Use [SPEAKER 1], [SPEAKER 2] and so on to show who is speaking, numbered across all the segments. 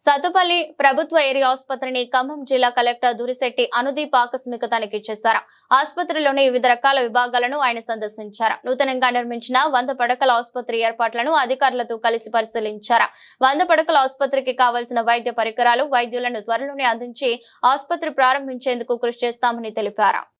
[SPEAKER 1] సత్తుపల్లి ప్రభుత్వ ఏరియా ఆసుపత్రిని ఖమ్మం జిల్లా కలెక్టర్ దురిశెట్టి అనుదీప్ ఆకస్మిక తనిఖీ చేశారు ఆసుపత్రిలోని వివిధ రకాల విభాగాలను ఆయన సందర్శించారు. నూతనంగా నిర్మించిన వంద పడకల ఆసుపత్రి ఏర్పాట్లను అధికారులతో కలిసి పరిశీలించారు. వంద పడకల ఆసుపత్రికి కావాల్సిన వైద్య పరికరాలు వైద్యులను త్వరలోనే అందించి ఆసుపత్రి ప్రారంభించేందుకు కృషి చేస్తామని తెలిపారు.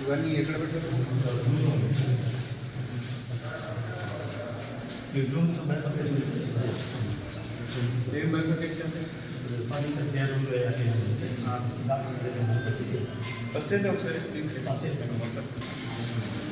[SPEAKER 2] ఇవన్నీ ఎక్కడ పెట్టారు
[SPEAKER 3] ఈ రూమ్స్ బయట
[SPEAKER 2] ఏం బైఫర్కేషన్
[SPEAKER 3] ఫర్నిచర్ చేయాలి
[SPEAKER 2] ఫస్ట్ అయితే ఒకసారి ప్లీజ్ మొత్తం
[SPEAKER 3] ఏఎంసీ చేయాలి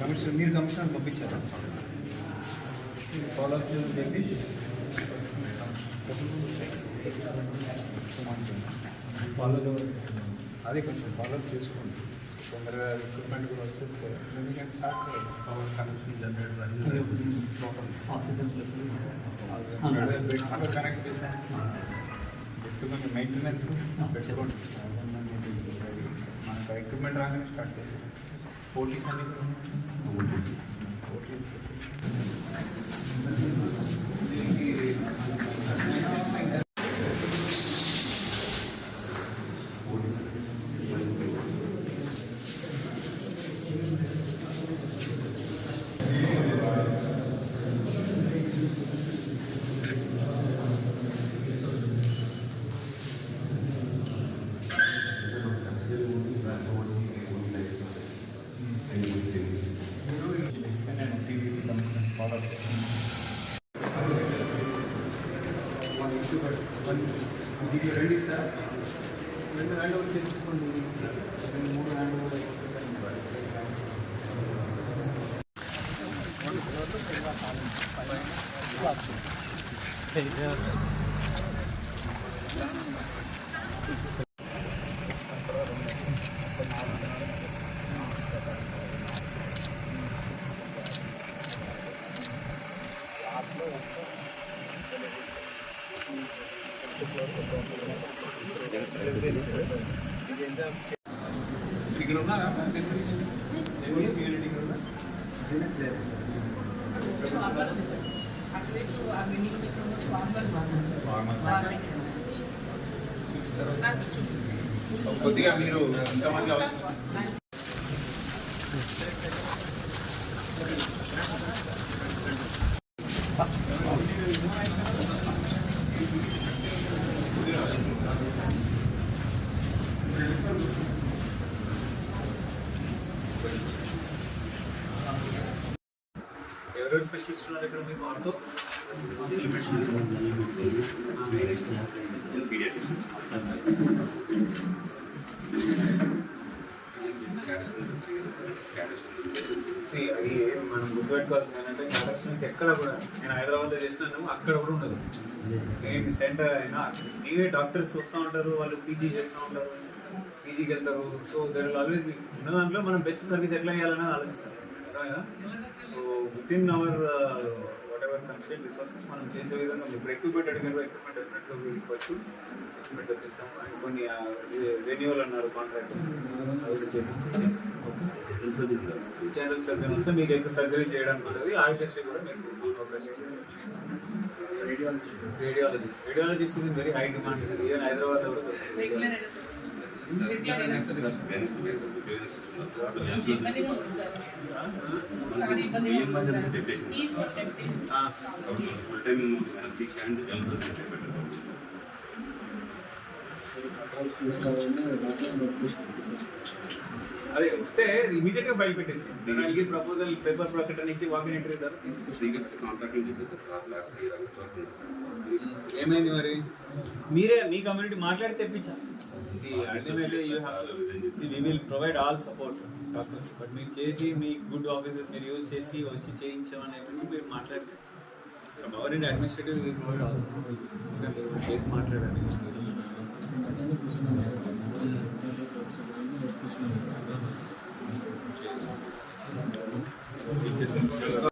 [SPEAKER 2] కమిషనర్ మీరు కమిషనర్ పంపించారు. ఫాలో అప్ చెప్పి. ఫాలో అదే కొంచెం ఫాలో అప్ చేసుకోండి. తొందరగా ఎక్విప్మెంట్ కూడా వచ్చేస్తే ఎందుకంటే start power connection generator connect చేసాను జస్ట్ కొంచెం మెయింటెనెన్స్ పెట్టుకోండి. మనకు ఎక్విప్మెంట్ రాగానే స్టార్ట్ చేస్తాం పోటీస్ అన్ని పోటీ ఫాలో అప్ ఇది రెడీ సార్ రెండు హ్యాండ్ ఓవర్ చేసుకోండి రెండు మూడు హ్యాండ్ ఓవర్ ఇక్కడ ఉన్నారా ఇక్కడ ఉన్నా కొద్దిగా మీరు ఎంతమంది అవసరం స్పెషలిస్ట్ ఉన్న ఇక్కడ మీకు ఆర్థో అది మనం గుర్తుపెట్టుకోవాల్సింది ఏంటంటే క్యాటర్స్కి ఎక్కడ కూడా నేను హైదరాబాద్లో చేసినాను అక్కడ కూడా ఉండదు. ఏమి సెంటర్ అయినా నీవే డాక్టర్స్ వస్తూ ఉంటారు వాళ్ళు పీజీ చేస్తూ ఉంటారు పీజీకి వెళ్తారు. సో దర్ ఆల్వేస్ ఉన్న దాంట్లో మనం బెస్ట్ సర్వీస్ ఎట్లా చేయాలనేది ఆలోచిస్తారు అర్థమైందా so within our whatever constant resources మనం చేసే విధంగా మీరు ఎక్విప్మెంట్ అడిగారు ఎక్విప్మెంట్ డెఫినెట్గా ఇవ్వచ్చు ఎక్విప్మెంట్ అండ్ కొన్ని రెన్యువల్ అన్నారు కాంట్రాక్ట్ జనరల్ సర్జన్ వస్తే మీకు ఎక్కువ సర్జరీ చేయడానికి ఉంటుంది. ఆయుర్వేద కూడా మీకు Radiologist radiologist is very high demand even Hyderabad కూడా దొరుకుతుంది. ఆ,
[SPEAKER 4] full time six and general
[SPEAKER 2] అదే వస్తే ఇమీడియట్గా ఫైల్ పెట్టేసి ప్రపోజల్ పేపర్ ప్రకటన ఇచ్చి వాకింగ్ ఎంట్రీ ఇద్దారు
[SPEAKER 4] ప్రీవియస్ కాంట్రాక్ట్ చేసేసారు సార్ లాస్ట్ ఇయర్
[SPEAKER 2] ఏమైంది మరి? మీరే మీ కమ్యూనిటీ మాట్లాడి తెప్పించాలి ఇది ultimately you have we will provide all support doctors but మీరు చేసి మీ గుడ్ ఆఫీసెస్ మీరు యూజ్ చేసి వచ్చి చేయించామనేటువంటి మీరు మాట్లాడితే government administrative provide all support చేసి మాట్లాడండి ఇచ్చేసాను